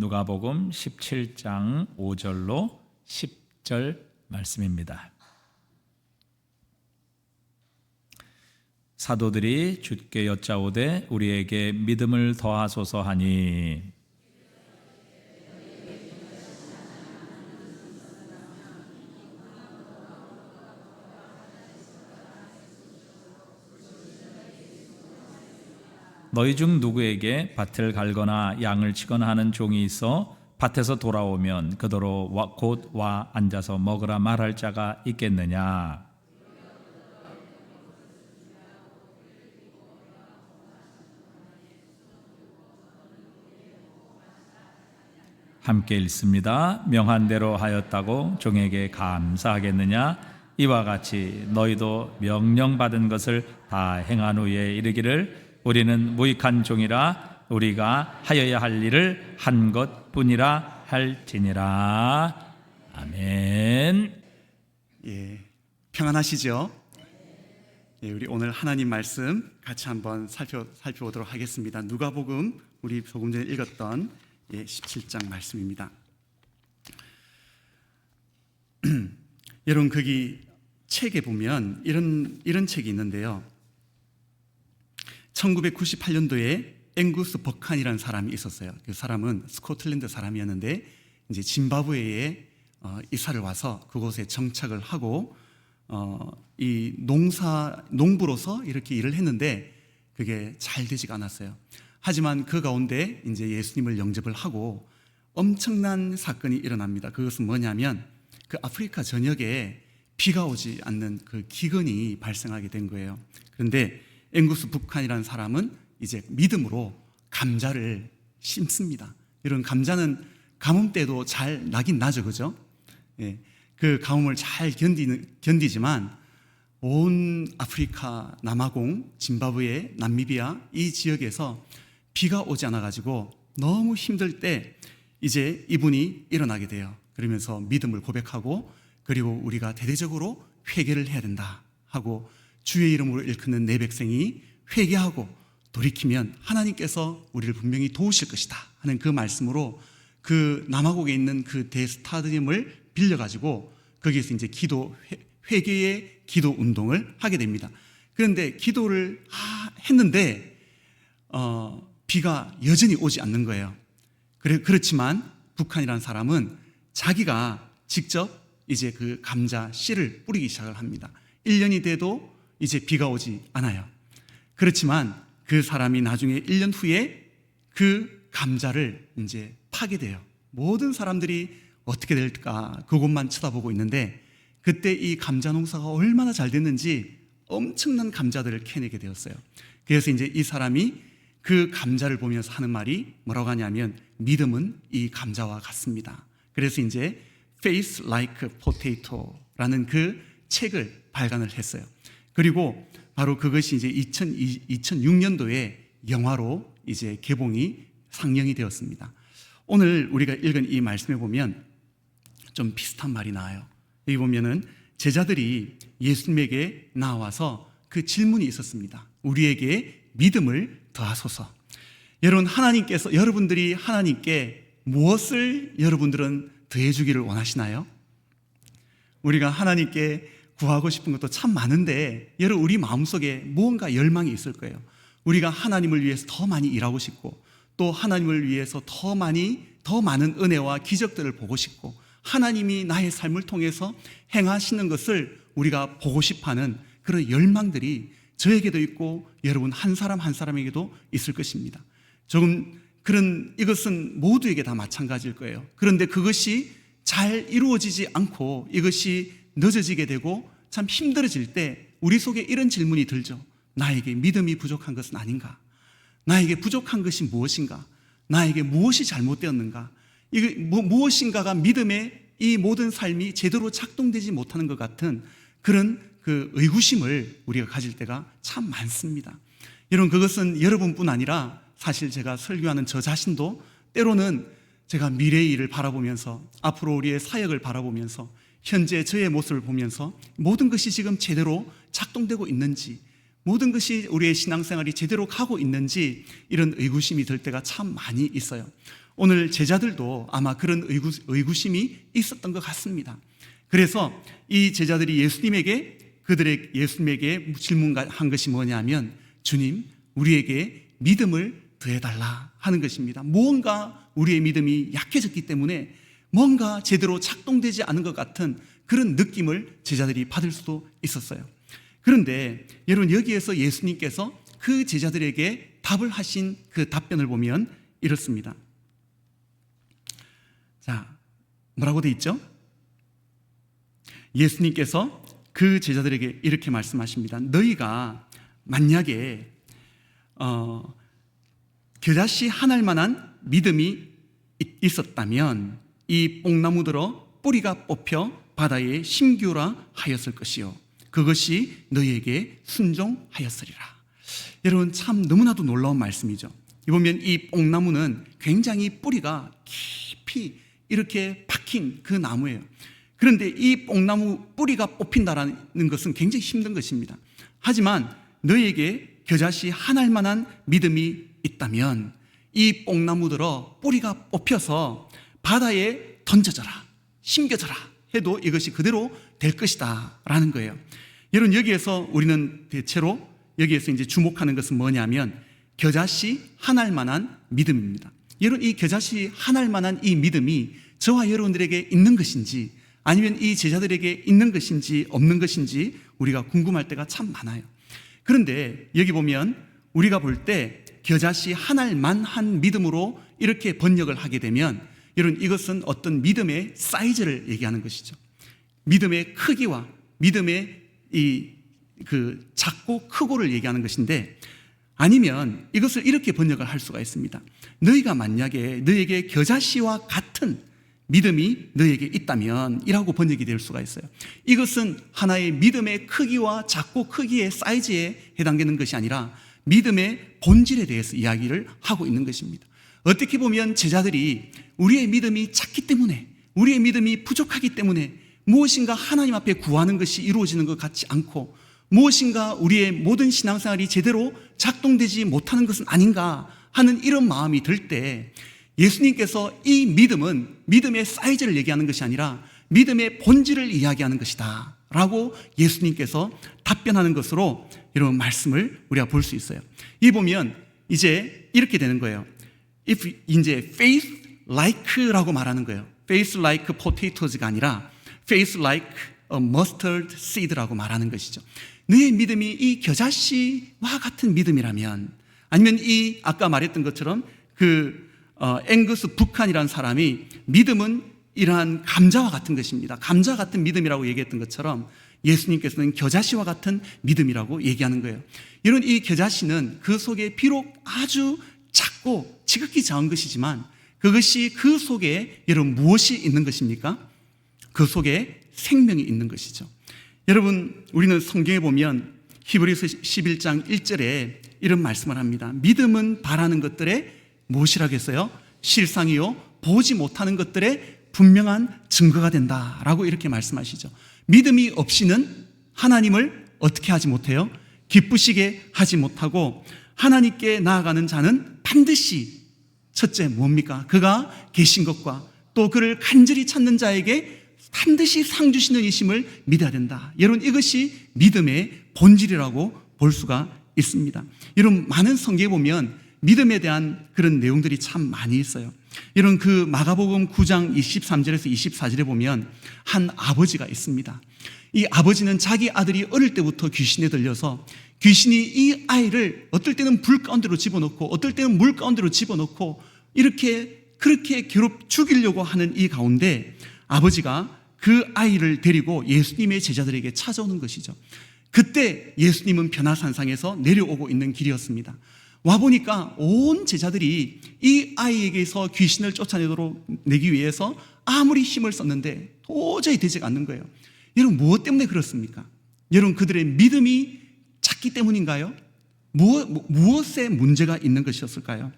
누가복음 17장 5절로 10절 말씀입니다. 사도들이 주께 여짜오되 우리에게 믿음을 더하소서 하니 너희 중 누구에게 밭을 갈거나 양을 치거나 하는 종이 있어 밭에서 돌아오면 그더러 곧 와 앉아서 먹으라 말할 자가 있겠느냐 함께 읽습니다. 명한 대로 하였다고 종에게 감사하겠느냐? 이와 같이 너희도 명령받은 것을 다 행한 후에 이르기를 우리는 무익한 종이라 우리가 하여야 할 일을 한 것뿐이라 할지니라. 아멘. 예, 평안하시죠? 예, 우리 오늘 하나님 말씀 같이 한번 살펴 살펴보도록 하겠습니다. 누가복음 우리 조금 전에 읽었던 예, 17장 말씀입니다. 여러분 거기 책에 보면 이런 이런 책이 있는데요. 1998년도에 앵구스 버칸이라는 사람이 있었어요. 그 사람은 스코틀랜드 사람이었는데 이제 짐바브웨에 어, 이사를 와서 그곳에 정착을 하고 어, 이 농사 농부로서 이렇게 일을 했는데 그게 잘 되지가 않았어요. 하지만 그 가운데 이제 예수님을 영접을 하고 엄청난 사건이 일어납니다. 그것은 뭐냐면 그 아프리카 전역에 비가 오지 않는 그 기근이 발생하게 된 거예요. 그런데 앵구스 북한이라는 사람은 이제 믿음으로 감자를 심습니다. 이런 감자는 가뭄 때도 잘 나긴 나죠, 그죠? 예, 그 가뭄을 잘 견디는 견디지만 온 아프리카 남아공, 짐바브웨, 남미비아 이 지역에서 비가 오지 않아 가지고 너무 힘들 때 이제 이분이 일어나게 돼요. 그러면서 믿음을 고백하고 그리고 우리가 대대적으로 회개를 해야 된다 하고 주의 이름으로 일컫는 내 백성이 회개하고 돌이키면 하나님께서 우리를 분명히 도우실 것이다 하는 그 말씀으로 그 남아국에 있는 그 대스타디움을 빌려 가지고 거기에서 이제 기도 회개의 기도 운동을 하게 됩니다. 그런데 기도를 했는데 어, 비가 여전히 오지 않는 거예요. 그래, 그렇지만 북한이라는 사람은 자기가 직접 이제 그 감자 씨를 뿌리기 시작을 합니다. 1년이 돼도 이제 비가 오지 않아요. 그렇지만 그 사람이 나중에 1년 후에 그 감자를 이제 파게 돼요. 모든 사람들이 어떻게 될까 그것만 쳐다보고 있는데 그때 이 감자 농사가 얼마나 잘 됐는지 엄청난 감자들을 캐내게 되었어요. 그래서 이제 이 사람이 그 감자를 보면서 하는 말이 뭐라고 하냐면 믿음은 이 감자와 같습니다. 그래서 이제 Face Like Potato라는 그 책을 발간을 했어요. 그리고 바로 그것이 이제 2006년도에 영화로 이제 개봉이 상영이 되었습니다. 오늘 우리가 읽은 이 말씀에 보면 좀 비슷한 말이 나와요. 여기 보면은 제자들이 예수님에게 나와서 그 질문이 있었습니다. 우리에게 믿음을 더하소서. 여러분 하나님께서 여러분들이 하나님께 무엇을 여러분들은 더해 주기를 원하시나요? 우리가 하나님께 구하고 싶은 것도 참 많은데 여러분 우리 마음속에 무언가 열망이 있을 거예요. 우리가 하나님을 위해서 더 많이 일하고 싶고 또 하나님을 위해서 더 많이 더 많은 은혜와 기적들을 보고 싶고 하나님이 나의 삶을 통해서 행하시는 것을 우리가 보고 싶어하는 그런 열망들이 저에게도 있고 여러분 한 사람 한 사람에게도 있을 것입니다. 조금 그런 이것은 모두에게 다 마찬가지일 거예요. 그런데 그것이 잘 이루어지지 않고 이것이 늦어지게 되고 참 힘들어질 때 우리 속에 이런 질문이 들죠. 나에게 믿음이 부족한 것은 아닌가? 나에게 부족한 것이 무엇인가? 나에게 무엇이 잘못되었는가? 이게 뭐, 무엇인가가 믿음의 이 모든 삶이 제대로 작동되지 못하는 것 같은 그런 그 의구심을 우리가 가질 때가 참 많습니다. 여러분 그것은 여러분뿐 아니라 사실 제가 설교하는 저 자신도 때로는 제가 미래의 일을 바라보면서 앞으로 우리의 사역을 바라보면서 현재 저의 모습을 보면서 모든 것이 지금 제대로 작동되고 있는지 모든 것이 우리의 신앙생활이 제대로 가고 있는지 이런 의구심이 들 때가 참 많이 있어요. 오늘 제자들도 아마 그런 의구, 의구심이 있었던 것 같습니다. 그래서 이 제자들이 예수님에게 그들의 예수님에게 질문한 것이 뭐냐면 주님 우리에게 믿음을 더해달라 하는 것입니다. 무언가 우리의 믿음이 약해졌기 때문에 뭔가 제대로 작동되지 않은 것 같은 그런 느낌을 제자들이 받을 수도 있었어요. 그런데 여러분 여기에서 예수님께서 그 제자들에게 답을 하신 그 답변을 보면 이렇습니다. 자, 뭐라고 돼 있죠? 예수님께서 그 제자들에게 이렇게 말씀하십니다. 너희가 만약에 어, 겨자씨 하나일 만한 믿음이 있- 있었다면 이 뽕나무들어 뿌리가 뽑혀 바다에 심규라 하였을 것이요 그것이 너희에게 순종하였으리라. 여러분 참 너무나도 놀라운 말씀이죠. 이 보면 이 뽕나무는 굉장히 뿌리가 깊이 이렇게 박힌 그 나무예요. 그런데 이 뽕나무 뿌리가 뽑힌다라는 것은 굉장히 힘든 것입니다. 하지만 너에게 겨자씨 하나일 만한 믿음이 있다면 이 뽕나무들어 뿌리가 뽑혀서 바다에 던져져라, 심겨져라 해도 이것이 그대로 될 것이다 라는 거예요. 여러분 여기에서 우리는 대체로 여기에서 이제 주목하는 것은 뭐냐면 겨자씨 하나일 만한 믿음입니다. 여러분 이 겨자씨 하나일 만한 이 믿음이 저와 여러분들에게 있는 것인지 아니면 이 제자들에게 있는 것인지 없는 것인지 우리가 궁금할 때가 참 많아요. 그런데 여기 보면 우리가 볼 때 겨자씨 하나일 만 한 믿음으로 이렇게 번역을 하게 되면 여러분 이것은 어떤 믿음의 사이즈를 얘기하는 것이죠. 믿음의 크기와 믿음의 이 그 작고 크고를 얘기하는 것인데 아니면 이것을 이렇게 번역을 할 수가 있습니다. 너희가 만약에 너에게 겨자씨와 같은 믿음이 너에게 있다면 이라고 번역이 될 수가 있어요. 이것은 하나의 믿음의 크기와 작고 크기의 사이즈에 해당되는 것이 아니라 믿음의 본질에 대해서 이야기를 하고 있는 것입니다. 어떻게 보면 제자들이 우리의 믿음이 작기 때문에 우리의 믿음이 부족하기 때문에 무엇인가 하나님 앞에 구하는 것이 이루어지는 것 같지 않고 무엇인가 우리의 모든 신앙생활이 제대로 작동되지 못하는 것은 아닌가 하는 이런 마음이 들 때 예수님께서 이 믿음은 믿음의 사이즈를 얘기하는 것이 아니라 믿음의 본질을 이야기하는 것이다. 라고 예수님께서 답변하는 것으로 이런 말씀을 우리가 볼 수 있어요. 이 보면 이제 이렇게 되는 거예요. If 이제 faith like라고 말하는 거예요. faith like potatoes가 아니라 faith like a mustard seed라고 말하는 것이죠. 너의 믿음이 이 겨자씨와 같은 믿음이라면 아니면 이 아까 말했던 것처럼 그 어, 앵거스 북한이라는 사람이 믿음은 이러한 감자와 같은 것입니다. 감자 같은 믿음이라고 얘기했던 것처럼 예수님께서는 겨자씨와 같은 믿음이라고 얘기하는 거예요. 이런 이 겨자씨는 그 속에 비록 아주 작고 지극히 작은 것이지만 그것이 그 속에 여러분 무엇이 있는 것입니까? 그 속에 생명이 있는 것이죠. 여러분, 우리는 성경에 보면 히브리서 11장 1절에 이런 말씀을 합니다. 믿음은 바라는 것들의 무엇이라고 했어요? 실상이요 보지 못하는 것들의 분명한 증거가 된다 라고 이렇게 말씀하시죠. 믿음이 없이는 하나님을 어떻게 하지 못해요? 기쁘시게 하지 못하고 하나님께 나아가는 자는 반드시 첫째 뭡니까? 그가 계신 것과 또 그를 간절히 찾는 자에게 반드시 상 주시는 이심을 믿어야 된다. 여러분 이것이 믿음의 본질이라고 볼 수가 있습니다. 여러분 많은 성경에 보면 믿음에 대한 그런 내용들이 참 많이 있어요. 이런 그 마가복음 9장 23절에서 24절에 보면 한 아버지가 있습니다. 이 아버지는 자기 아들이 어릴 때부터 귀신에 들려서 귀신이 이 아이를 어떨 때는 불 가운데로 집어넣고 어떨 때는 물 가운데로 집어넣고 이렇게 그렇게 괴롭 죽이려고 하는 이 가운데 아버지가 그 아이를 데리고 예수님의 제자들에게 찾아오는 것이죠. 그때 예수님은 변화산상에서 내려오고 있는 길이었습니다. 와보니까 온 제자들이 이 아이에게서 귀신을 쫓아내도록 내기 위해서 아무리 힘을 썼는데 도저히 되지 않는 거예요. 여러분, 무엇 때문에 그렇습니까? 여러분, 그들의 믿음이 작기 때문인가요? 무엇, 무엇에 문제가 있는 것이었을까요?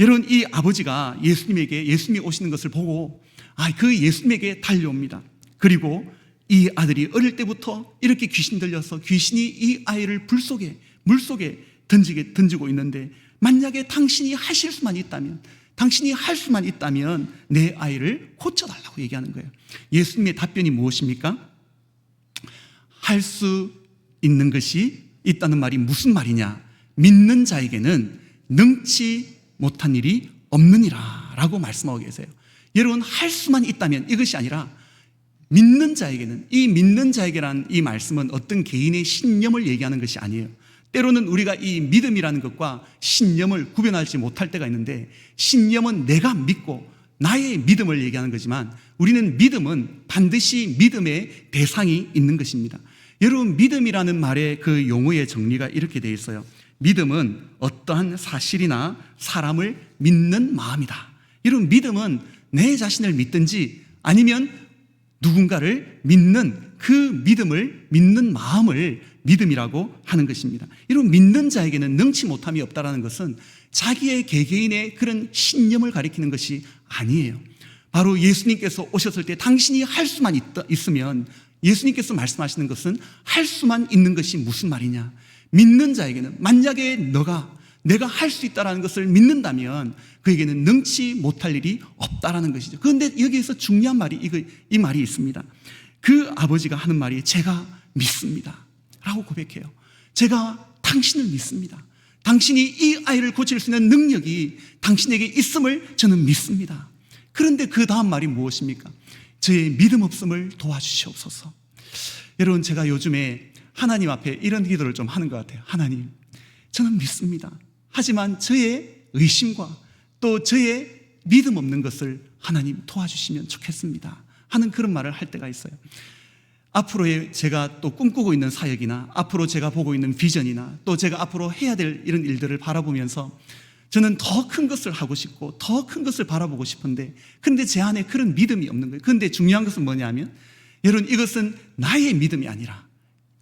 여러분, 이 아버지가 예수님에게, 예수님이 오시는 것을 보고, 아, 그 예수님에게 달려옵니다. 그리고 이 아들이 어릴 때부터 이렇게 귀신 들려서 귀신이 이 아이를 불 속에, 물 속에 던지게, 던지고 있는데, 만약에 당신이 하실 수만 있다면, 당신이 할 수만 있다면 내 아이를 고쳐달라고 얘기하는 거예요. 예수님의 답변이 무엇입니까? 할 수 있는 것이 있다는 말이 무슨 말이냐? 믿는 자에게는 능치 못한 일이 없느니라 라고 말씀하고 계세요. 여러분, 할 수만 있다면 이것이 아니라 믿는 자에게는, 이 믿는 자에게란 이 말씀은 어떤 개인의 신념을 얘기하는 것이 아니에요. 때로는 우리가 이 믿음이라는 것과 신념을 구별하지 못할 때가 있는데, 신념은 내가 믿고 나의 믿음을 얘기하는 거지만, 우리는 믿음은 반드시 믿음의 대상이 있는 것입니다. 여러분, 믿음이라는 말의 그 용어의 정리가 이렇게 되어 있어요. 믿음은 어떠한 사실이나 사람을 믿는 마음이다. 이런 믿음은 내 자신을 믿든지 아니면 누군가를 믿는 그 믿음을 믿는 마음을 믿음이라고 하는 것입니다. 이런 믿는 자에게는 능치 못함이 없다라는 것은 자기의 개개인의 그런 신념을 가리키는 것이 아니에요. 바로 예수님께서 오셨을 때 당신이 할 수만 있, 있으면 예수님께서 말씀하시는 것은 할 수만 있는 것이 무슨 말이냐? 믿는 자에게는 만약에 너가 내가 할 수 있다라는 것을 믿는다면 그에게는 능치 못할 일이 없다라는 것이죠. 그런데 여기에서 중요한 말이 이거 이 말이 있습니다. 그 아버지가 하는 말이 제가 믿습니다. 라고 고백해요. 제가 당신을 믿습니다. 당신이 이 아이를 고칠 수 있는 능력이 당신에게 있음을 저는 믿습니다. 그런데 그 다음 말이 무엇입니까? 저의 믿음 없음을 도와주시옵소서. 여러분, 제가 요즘에 하나님 앞에 이런 기도를 좀 하는 것 같아요. 하나님, 저는 믿습니다. 하지만 저의 의심과 또 저의 믿음 없는 것을 하나님 도와주시면 좋겠습니다. 하는 그런 말을 할 때가 있어요. 앞으로의 제가 또 꿈꾸고 있는 사역이나 앞으로 제가 보고 있는 비전이나 또 제가 앞으로 해야 될 이런 일들을 바라보면서 저는 더 큰 것을 하고 싶고 더 큰 것을 바라보고 싶은데 근데 제 안에 그런 믿음이 없는 거예요. 근데 중요한 것은 뭐냐면 여러분 이것은 나의 믿음이 아니라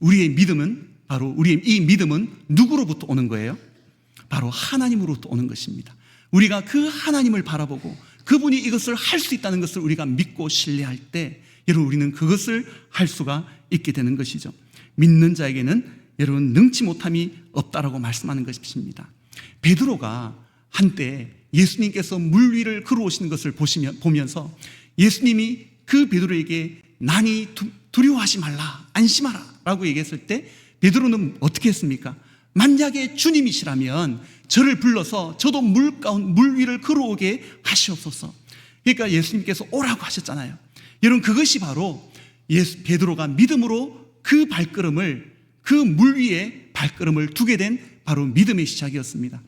우리의 믿음은 바로 우리의 이 믿음은 누구로부터 오는 거예요? 바로 하나님으로부터 오는 것입니다. 우리가 그 하나님을 바라보고 그분이 이것을 할 수 있다는 것을 우리가 믿고 신뢰할 때 여러분 우리는 그것을 할 수가 있게 되는 것이죠. 믿는 자에게는 여러분 능치 못함이 없다라고 말씀하는 것입니다. 베드로가 한때 예수님께서 물 위를 걸어오시는 것을 보시면 보면서 예수님이 그 베드로에게 난이 두- 두려워하지 말라 안심하라 라고 얘기했을 때 베드로는 어떻게 했습니까? 만약에 주님이시라면 저를 불러서 저도 물 가운 물 위를 걸어오게 하시옵소서. 그러니까 예수님께서 오라고 하셨잖아요. 여러분 그것이 바로 예수 베드로가 믿음으로 그 발걸음을 그 물 위에 발걸음을 두게 된 바로 믿음의 시작이었습니다.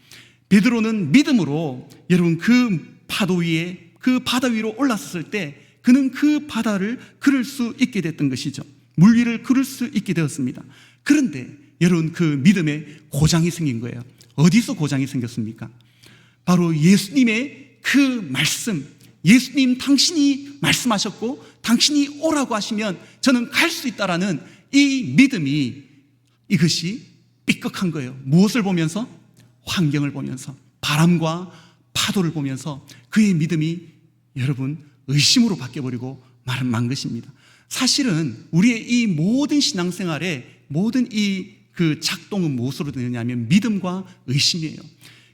베드로는 믿음으로 여러분 그 파도 위에 그 바다 위로 올랐을 때 그는 그 바다를 걸을 수 있게 됐던 것이죠. 물 위를 걸을 수 있게 되었습니다. 그런데 여러분 그 믿음에 고장이 생긴 거예요. 어디서 고장이 생겼습니까? 바로 예수님의 그 말씀, 예수님 당신이 말씀하셨고 당신이 오라고 하시면 저는 갈 수 있다라는 이 믿음이 이것이 삐걱한 거예요. 무엇을 보면서? 환경을 보면서 바람과 파도를 보면서 그의 믿음이 여러분 의심으로 바뀌어버리고 말은 만 것입니다. 사실은 우리의 이 모든 신앙생활의 모든 이 그 작동은 무엇으로 되느냐면 믿음과 의심이에요.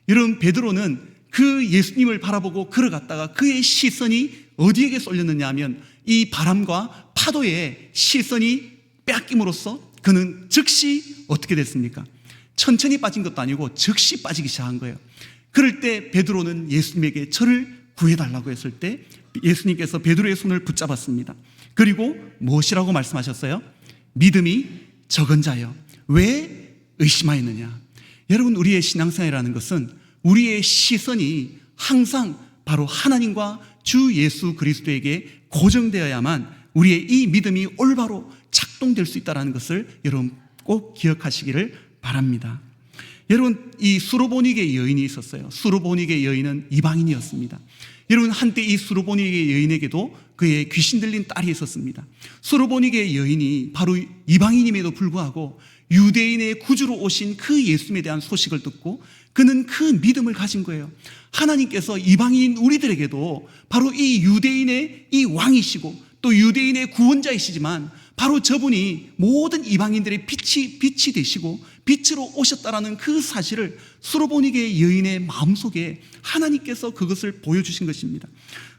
여러분 베드로는 그 예수님을 바라보고 걸어갔다가 그의 시선이 어디에게 쏠렸느냐 하면 이 바람과 파도의 시선이 빼앗김으로써 그는 즉시 어떻게 됐습니까? 천천히 빠진 것도 아니고 즉시 빠지기 시작한 거예요. 그럴 때 베드로는 예수님에게 저를 구해달라고 했을 때 예수님께서 베드로의 손을 붙잡았습니다. 그리고 무엇이라고 말씀하셨어요? 믿음이 적은 자여. 왜 의심하였느냐? 여러분, 우리의 신앙생활이라는 것은 우리의 시선이 항상 바로 하나님과 주 예수 그리스도에게 고정되어야만 우리의 이 믿음이 올바로 작동될 수 있다는 것을 여러분 꼭 기억하시기를 바랍니다. 여러분 이 수로보니게 여인이 있었어요. 수로보니게 여인은 이방인이었습니다. 여러분 한때 이 수로보니게 여인에게도 그의 귀신 들린 딸이 있었습니다. 수로보니게 여인이 바로 이방인임에도 불구하고 유대인의 구주로 오신 그 예수님에 대한 소식을 듣고 그는 그 믿음을 가진 거예요. 하나님께서 이방인 우리들에게도 바로 이 유대인의 이 왕이시고 또 유대인의 구원자이시지만 바로 저분이 모든 이방인들의 빛이 빛이 되시고 빛으로 오셨다라는 그 사실을 수로보니게 여인의 마음속에 하나님께서 그것을 보여주신 것입니다.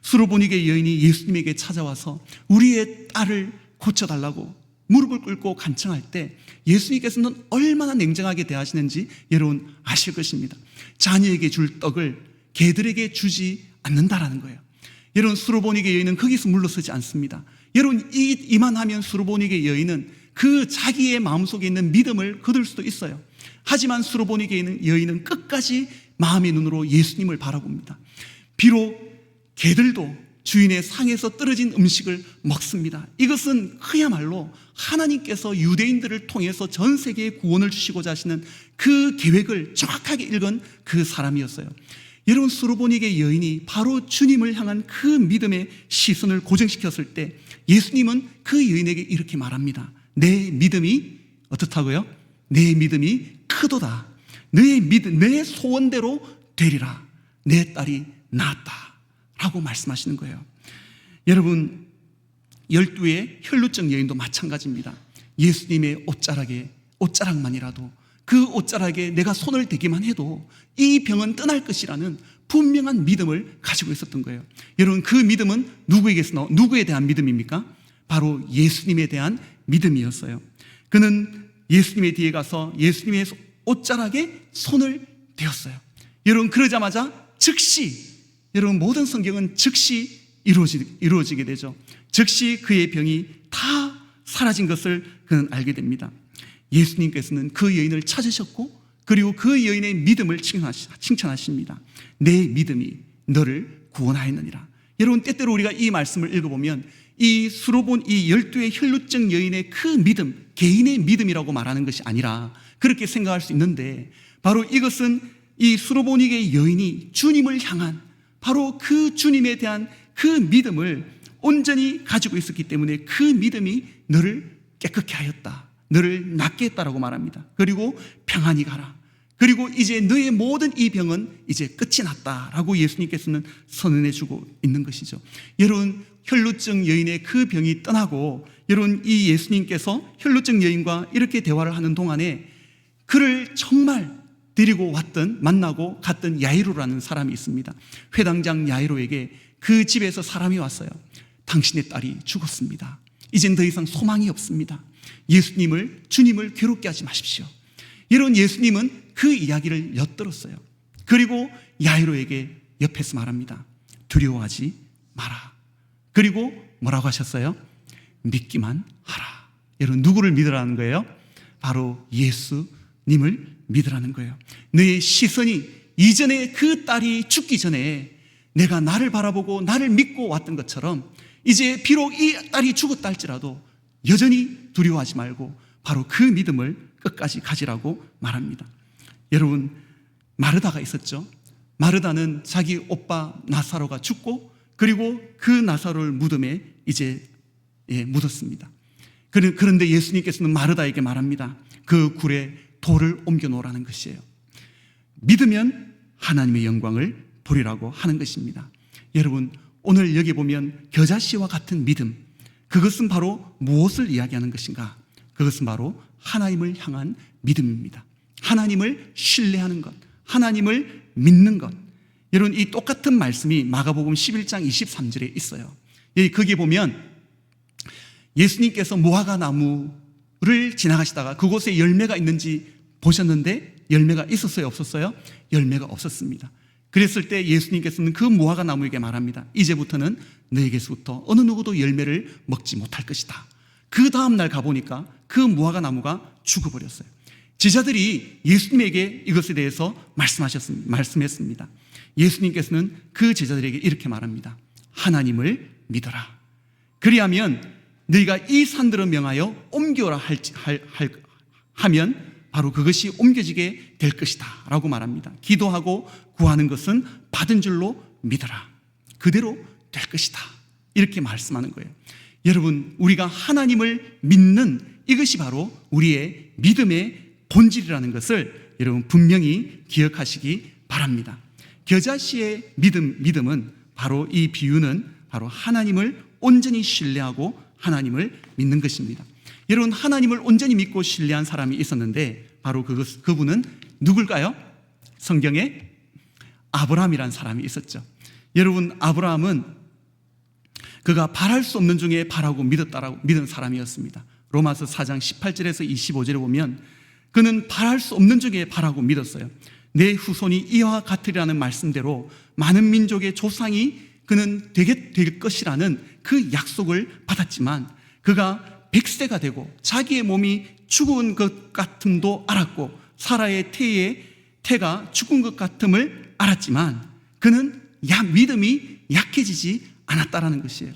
수로보니게 여인이 예수님에게 찾아와서 우리의 딸을 고쳐달라고 무릎을 꿇고 간청할 때 예수님께서는 얼마나 냉정하게 대하시는지 여러분 아실 것입니다. 자녀에게 줄 떡을 개들에게 주지 않는다라는 거예요. 여러분 수로보니게 여인은 거기서 물러서지 않습니다. 여러분 이, 이만하면 수로보니게 여인은 그 자기의 마음속에 있는 믿음을 거둘 수도 있어요. 하지만 수로보니게 여인은, 여인은 끝까지 마음의 눈으로 예수님을 바라봅니다. 비록 개들도 주인의 상에서 떨어진 음식을 먹습니다. 이것은 그야말로 하나님께서 유대인들을 통해서 전 세계에 구원을 주시고자 하시는 그 계획을 정확하게 읽은 그 사람이었어요. 여러분 수로보니게 여인이 바로 주님을 향한 그 믿음의 시선을 고정시켰을 때 예수님은 그 여인에게 이렇게 말합니다. 내 믿음이 어떻다고요? 내 믿음이 크도다. 너의 믿음, 내 소원대로 되리라. 내 딸이 나았다. 라고 말씀하시는 거예요. 여러분, 열두의 혈루증 여인도 마찬가지입니다. 예수님의 옷자락에, 옷자락만이라도 그 옷자락에 내가 손을 대기만 해도 이 병은 떠날 것이라는 분명한 믿음을 가지고 있었던 거예요. 여러분, 그 믿음은 누구에게서, 나- 누구에 대한 믿음입니까? 바로 예수님에 대한 믿음이었어요. 그는 예수님의 뒤에 가서 예수님의 옷자락에 손을 대었어요. 여러분, 그러자마자 즉시, 여러분, 모든 성경은 즉시 이루어지, 이루어지게 되죠. 즉시 그의 병이 다 사라진 것을 그는 알게 됩니다. 예수님께서는 그 여인을 찾으셨고, 그리고 그 여인의 믿음을 칭찬하십니다. 내 믿음이 너를 구원하였느니라. 여러분, 때때로 우리가 이 말씀을 읽어보면 이 수로본 이 열두의 혈루증 여인의 그 믿음, 개인의 믿음이라고 말하는 것이 아니라 그렇게 생각할 수 있는데 바로 이것은 이 수로보닉의 여인이 주님을 향한 바로 그 주님에 대한 그 믿음을 온전히 가지고 있었기 때문에 그 믿음이 너를 깨끗게 하였다. 너를 낫게 했다라고 말합니다. 그리고 평안히 가라. 그리고 이제 너의 모든 이 병은 이제 끝이 났다라고 예수님께서는 선언해 주고 있는 것이죠. 여러분, 혈루증 여인의 그 병이 떠나고 여러분 이 예수님께서 혈루증 여인과 이렇게 대화를 하는 동안에 그를 정말 데리고 왔던 만나고 갔던 야이로라는 사람이 있습니다. 회당장 야이로에게 그 집에서 사람이 왔어요. 당신의 딸이 죽었습니다. 이젠 더 이상 소망이 없습니다. 예수님을 주님을 괴롭게 하지 마십시오. 이런 예수님은 그 이야기를 엿들었어요. 그리고 야이로에게 옆에서 말합니다. 두려워하지 마라. 그리고 뭐라고 하셨어요? 믿기만 하라. 여러분 누구를 믿으라는 거예요? 바로 예수님을 믿으라는 거예요. 너의 시선이 이전에 그 딸이 죽기 전에 내가 나를 바라보고 나를 믿고 왔던 것처럼 이제 비록 이 딸이 죽었다 할지라도 여전히 두려워하지 말고 바로 그 믿음을 끝까지 가지라고 말합니다. 여러분 마르다가 있었죠. 마르다는 자기 오빠 나사로가 죽고 그리고 그 나사로를 무덤에 이제 예, 묻었습니다. 그런- 그런데 예수님께서는 마르다에게 말합니다. 그 굴에 돌을 옮겨 놓으라는 것이에요. 믿으면 하나님의 영광을 보리라고 하는 것입니다. 여러분, 오늘 여기 보면 겨자씨와 같은 믿음, 그것은 바로 무엇을 이야기하는 것인가? 그것은 바로 하나님을 향한 믿음입니다. 하나님을 신뢰하는 것, 하나님을 믿는 것. 여러분, 이 똑같은 말씀이 마가복음 11장 23절에 있어요. 여기 거기 보면 예수님께서 무화과 나무를 지나가시다가 그곳에 열매가 있는지 보셨는데 열매가 있었어요, 없었어요? 열매가 없었습니다. 그랬을 때 예수님께서는 그 무화과 나무에게 말합니다. 이제부터는 너에게서부터 어느 누구도 열매를 먹지 못할 것이다. 그 다음 날 가보니까 그 무화과 나무가 죽어버렸어요. 제자들이 예수님에게 이것에 대해서 말씀하셨습니다. 말씀했습니다. 예수님께서는 그 제자들에게 이렇게 말합니다. 하나님을 믿어라. 그리하면 너희가 이 산들을 명하여 옮겨라 할, 할, 할, 하면 바로 그것이 옮겨지게 될 것이다. 라고 말합니다. 기도하고 구하는 것은 받은 줄로 믿어라. 그대로 될 것이다. 이렇게 말씀하는 거예요. 여러분, 우리가 하나님을 믿는 이것이 바로 우리의 믿음의 본질이라는 것을 여러분 분명히 기억하시기 바랍니다. 겨자씨의 믿음, 믿음은 바로 이 비유는 바로 하나님을 온전히 신뢰하고 하나님을 믿는 것입니다. 여러분, 하나님을 온전히 믿고 신뢰한 사람이 있었는데 바로 그것 그분은 누굴까요? 성경에 아브라함이란 사람이 있었죠. 여러분 아브라함은 그가 바랄 수 없는 중에 바라고 믿었다라고 믿은 사람이었습니다. 로마서 4장 18절에서 25절에 보면 그는 바랄 수 없는 중에 바라고 믿었어요. 내 후손이 이와 같으리라는 말씀대로 많은 민족의 조상이 그는 되게 될 것이라는 그 약속을 받았지만 그가 100세가 되고 자기의 몸이 죽은 것 같음도 알았고 사라의 태의 태가 죽은 것 같음을 알았지만 그는 야 믿음이 약해지지 않았다라는 것이에요.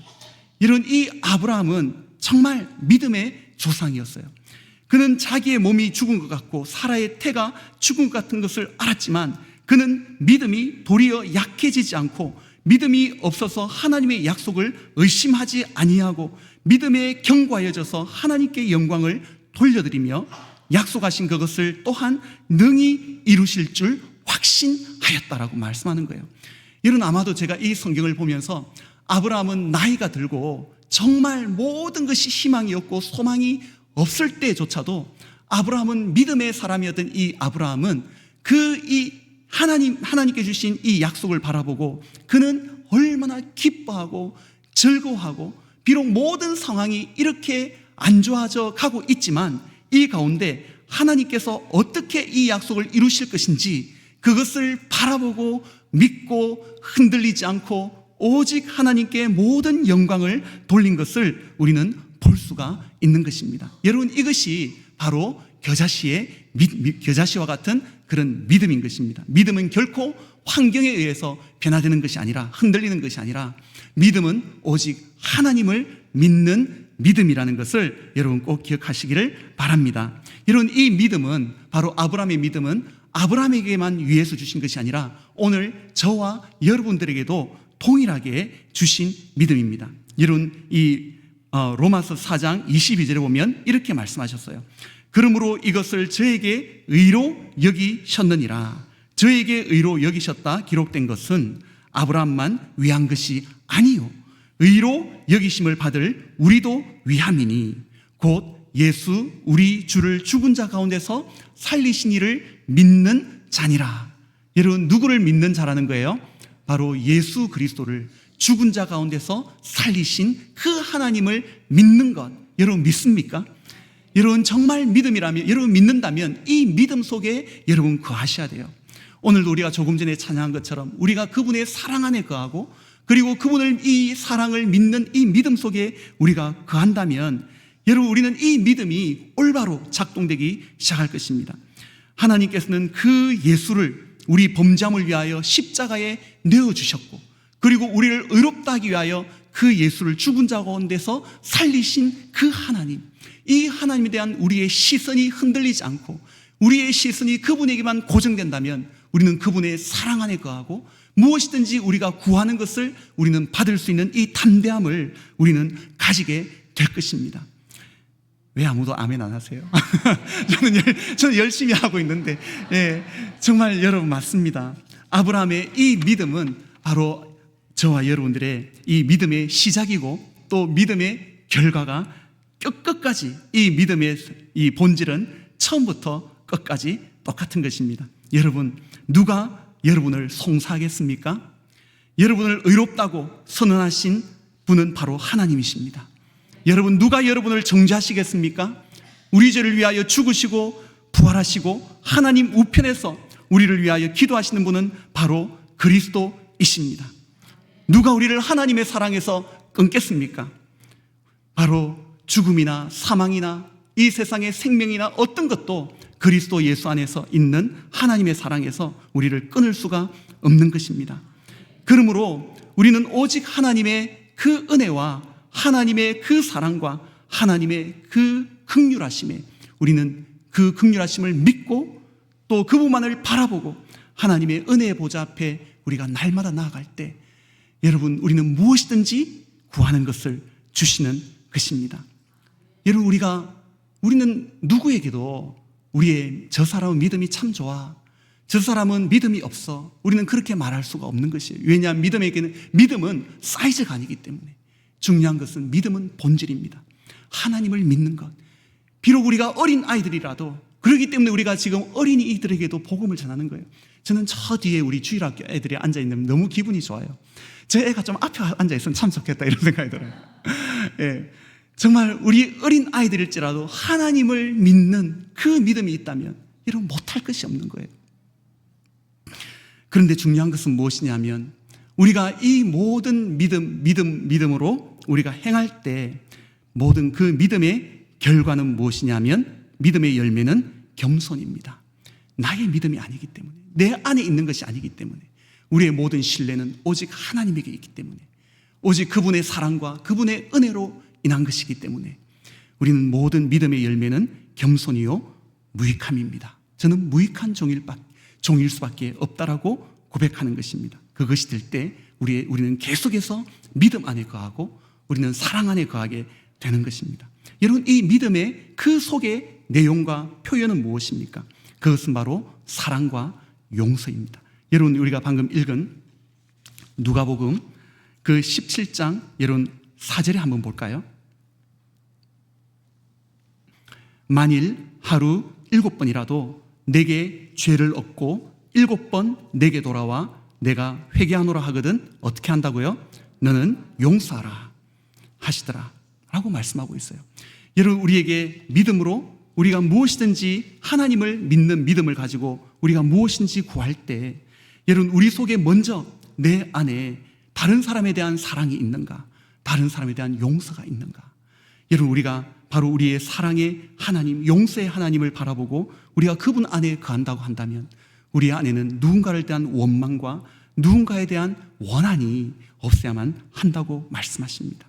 이런 이 아브라함은 정말 믿음의 조상이었어요. 그는 자기의 몸이 죽은 것 같고 사라의 태가 죽은 것 같은 것을 알았지만 그는 믿음이 도리어 약해지지 않고 믿음이 없어서 하나님의 약속을 의심하지 아니하고 믿음에 경과해져서 하나님께 영광을 돌려드리며 약속하신 그것을 또한 능히 이루실 줄 확신하였다라고 말씀하는 거예요. 이런 아마도 제가 이 성경을 보면서 아브라함은 나이가 들고 정말 모든 것이 희망이었고 소망이 없을 때조차도 아브라함은 믿음의 사람이었던 이 아브라함은 그 이 하나님 하나님께 주신 이 약속을 바라보고 그는 얼마나 기뻐하고 즐거워하고 비록 모든 상황이 이렇게 안 좋아져 가고 있지만 이 가운데 하나님께서 어떻게 이 약속을 이루실 것인지 그것을 바라보고 믿고 흔들리지 않고 오직 하나님께 모든 영광을 돌린 것을 우리는 볼 수가 있는 것입니다. 여러분 이것이 바로 겨자씨의 겨자씨와 같은 그런 믿음인 것입니다. 믿음은 결코 환경에 의해서 변화되는 것이 아니라 흔들리는 것이 아니라 믿음은 오직 하나님을 믿는 믿음이라는 것을 여러분 꼭 기억하시기를 바랍니다. 이런 이 믿음은 바로 아브라함의 믿음은 아브라함에게만 위해서 주신 것이 아니라 오늘 저와 여러분들에게도 동일하게 주신 믿음입니다. 이런 이 어, 로마서 4장 22절에 보면 이렇게 말씀하셨어요. 그러므로 이것을 저에게 의로 여기셨느니라. 저에게 의로 여기셨다 기록된 것은 아브라함만 위한 것이 아니요. 의로 여기심을 받을 우리도 위함이니 곧 예수 우리 주를 죽은 자 가운데서 살리신 이를 믿는 자니라. 여러분 누구를 믿는 자라는 거예요? 바로 예수 그리스도를 죽은 자 가운데서 살리신 그 하나님을 믿는 것. 여러분 믿습니까? 여러분 정말 믿음이라면 여러분 믿는다면 이 믿음 속에 여러분 거하셔야 돼요. 오늘도 우리가 조금 전에 찬양한 것처럼 우리가 그분의 사랑 안에 거하고 그리고 그분을 이 사랑을 믿는 이 믿음 속에 우리가 거한다면 여러분 우리는 이 믿음이 올바로 작동되기 시작할 것입니다. 하나님께서는 그 예수를 우리 범죄함을 위하여 십자가에 내어 주셨고 그리고 우리를 의롭다 하기 위하여 그 예수를 죽은 자 가운데서 살리신 그 하나님 이 하나님에 대한 우리의 시선이 흔들리지 않고 우리의 시선이 그분에게만 고정된다면 우리는 그분의 사랑 안에 거하고 무엇이든지 우리가 구하는 것을 우리는 받을 수 있는 이 담대함을 우리는 가지게 될 것입니다. 왜 아무도 아멘 안 하세요? 저는, 열, 저는 열심히 하고 있는데, 예, 정말 여러분 맞습니다. 아브라함의 이 믿음은 바로 저와 여러분들의 이 믿음의 시작이고 또 믿음의 결과가 끝끝까지 이 믿음의 이 본질은 처음부터 끝까지 똑같은 것입니다. 여러분, 누가 여러분을 송사하겠습니까? 여러분을 의롭다고 선언하신 분은 바로 하나님이십니다. 여러분 누가 여러분을 정죄하시겠습니까? 우리 죄를 위하여 죽으시고 부활하시고 하나님 우편에서 우리를 위하여 기도하시는 분은 바로 그리스도이십니다. 누가 우리를 하나님의 사랑에서 끊겠습니까? 바로 죽음이나 사망이나 이 세상의 생명이나 어떤 것도 그리스도 예수 안에서 있는 하나님의 사랑에서 우리를 끊을 수가 없는 것입니다. 그러므로 우리는 오직 하나님의 그 은혜와 하나님의 그 사랑과 하나님의 그 극률하심에 우리는 그 극률하심을 믿고 또 그분만을 바라보고 하나님의 은혜의 보좌 앞에 우리가 날마다 나아갈 때 여러분 우리는 무엇이든지 구하는 것을 주시는 것입니다. 여러분 우리가 우리는 누구에게도 우리의 저 사람은 믿음이 참 좋아. 저 사람은 믿음이 없어. 우리는 그렇게 말할 수가 없는 것이에요. 왜냐하면 믿음에게는 믿음은 사이즈가 아니기 때문에 중요한 것은 믿음은 본질입니다. 하나님을 믿는 것. 비록 우리가 어린 아이들이라도 그렇기 때문에 우리가 지금 어린이들에게도 복음을 전하는 거예요. 저는 저 뒤에 우리 주일학교 애들이 앉아 있는 너무 기분이 좋아요. 저 애가 좀 앞에 앉아 있으면 참 좋겠다 이런 생각이 들어요. 예. 정말 우리 어린 아이들일지라도 하나님을 믿는 그 믿음이 있다면 이런 못할 것이 없는 거예요. 그런데 중요한 것은 무엇이냐면 우리가 이 모든 믿음, 믿음, 믿음으로 우리가 행할 때 모든 그 믿음의 결과는 무엇이냐면 믿음의 열매는 겸손입니다. 나의 믿음이 아니기 때문에 내 안에 있는 것이 아니기 때문에 우리의 모든 신뢰는 오직 하나님에게 있기 때문에 오직 그분의 사랑과 그분의 은혜로 인한 것이기 때문에 우리는 모든 믿음의 열매는 겸손이요 무익함입니다. 저는 무익한 종일, 바- 종일 수밖에 없다라고 고백하는 것입니다. 그것이 될 때 우리 우리는 계속해서 믿음 안에 거하고 우리는 사랑 안에 거하게 되는 것입니다. 여러분 이 믿음의 그 속의 내용과 표현은 무엇입니까? 그것은 바로 사랑과 용서입니다. 여러분 우리가 방금 읽은 누가복음 그 17장 여러분 4절에 한번 볼까요? 만일 하루 일곱 번이라도 내게 죄를 얻고 일곱 번 내게 돌아와 내가 회개하노라 하거든 어떻게 한다고요? 너는 용서하라 하시더라 라고 말씀하고 있어요. 여러분 우리에게 믿음으로 우리가 무엇이든지 하나님을 믿는 믿음을 가지고 우리가 무엇인지 구할 때 여러분 우리 속에 먼저 내 안에 다른 사람에 대한 사랑이 있는가? 다른 사람에 대한 용서가 있는가? 여러분 우리가 바로 우리의 사랑의 하나님, 용서의 하나님을 바라보고 우리가 그분 안에 거한다고 한다면 우리 안에는 누군가를 대한 원망과 누군가에 대한 원한이 없어야만 한다고 말씀하십니다.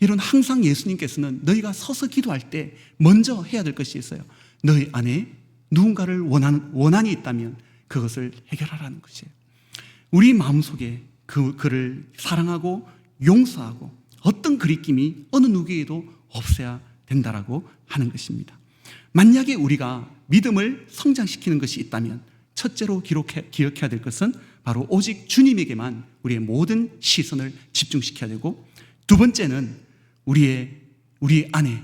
이런 항상 예수님께서는 너희가 서서 기도할 때 먼저 해야 될 것이 있어요. 너희 안에 누군가를 원하는 원한이 있다면 그것을 해결하라는 것이에요. 우리 마음속에 그 그를 사랑하고 용서하고 어떤 그리낌이 어느 누구에도 없어야 된다라고 하는 것입니다. 만약에 우리가 믿음을 성장시키는 것이 있다면 첫째로 기록해, 기억해야 될 것은 바로 오직 주님에게만 우리의 모든 시선을 집중시켜야 되고 두 번째는 우리의 우리 안에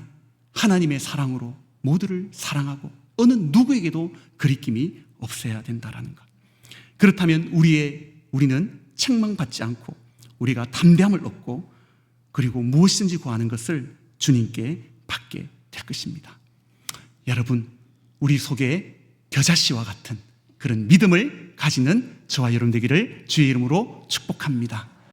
하나님의 사랑으로 모두를 사랑하고 어느 누구에게도 그리낌이 없어야 된다라는 것. 그렇다면 우리의 우리는 책망받지 않고 우리가 담대함을 얻고 그리고 무엇이든지 구하는 것을 주님께 받게 될 것입니다. 여러분, 우리 속에 겨자씨와 같은 그런 믿음을 가지는 저와 여러분 되기를 주의 이름으로 축복합니다.